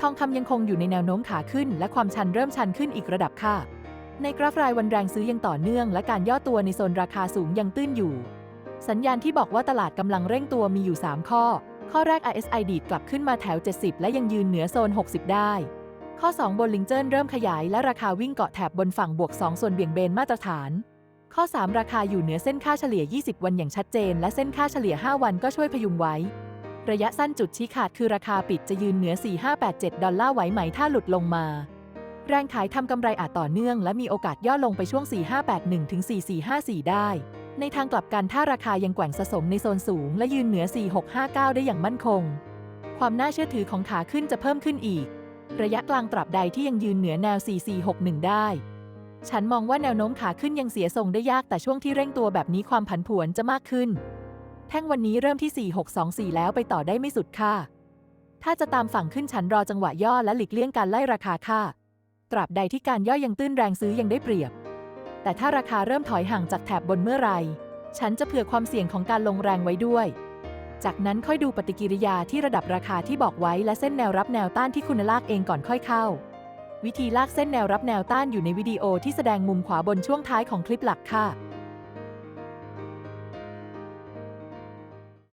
ทองคำยังคงอยู่ในแนวโน้มขาขึ้น และความชันเริ่มชันขึ้นอีกระดับค่ะ ในกราฟรายวันแรงซื้อยังต่อเนื่อง และการย่อตัวในโซนราคาสูงยังตื้นอยู่ สัญญาณที่บอกว่าตลาดกำลังเร่งตัวมีอยู่ 3 ข้อ ข้อแรก RSI ดีดกลับขึ้นมาแถว 70 และยังยืนเหนือโซน 60 ได้ ข้อ 2 บนลิงเจิ้นเริ่มขยายและราคาวิ่งเกาะแถบบนฝั่งบวก 2 ส่วนเบี่ยงเบนมาตรฐาน ข้อ 3 ราคาอยู่เหนือเส้นค่าเฉลี่ย 20 วันอย่างชัดเจน และเส้นค่าเฉลี่ย 5 วันก็ช่วยพยุงไว้ ระยะสั้นจุดชี้ขาดคือราคาปิดจะยืนเหนือ 4587 ดอลลาร์ไหวไหมถ้าหลุดลงมา แรงขายทำกำไรอาจต่อเนื่อง และมีโอกาสย่อลงไปช่วง 4581ถึง4454 ได้ ในทางกลับกันถ้าราคายังแกว่งสะสมในโซนสูง และยืนเหนือ 4659 ได้อย่างมั่นคง ความน่าเชื่อถือของขาขึ้นจะเพิ่มขึ้นอีก ระยะกลางตราบใดที่ยังยืนเหนือแนว 4461 ได้ฉันมองว่าแนวโน้มขาขึ้นยังเสียทรงได้ยากแต่ช่วงที่เร่งตัวแบบนี้ความผันผวนจะมากขึ้น แท่งวันนี้เริ่มที่ 4624 แล้วไปต่อได้ไม่สุดค่ะ ถ้าจะตามฝั่งขึ้นฉันรอจังหวะย่อและหลีกเลี่ยงการไล่ราคาค่ะ ตราบใดที่การย่อยังตื้นแรงซื้อยังได้เปรียบ แต่ถ้าราคาเริ่มถอยห่างจากแถบบนเมื่อไร ฉันจะเผื่อความเสี่ยงของการลงแรงไว้ด้วย จากนั้นค่อยดูปฏิกิริยาที่ระดับราคาที่บอกไว้และเส้นแนวรับแนวต้านที่คุณลากเองก่อนค่อยเข้า วิธีลากเส้นแนวรับแนวต้านอยู่ในวิดีโอที่แสดงมุมขวาบนช่วงท้ายของคลิปหลักค่ะ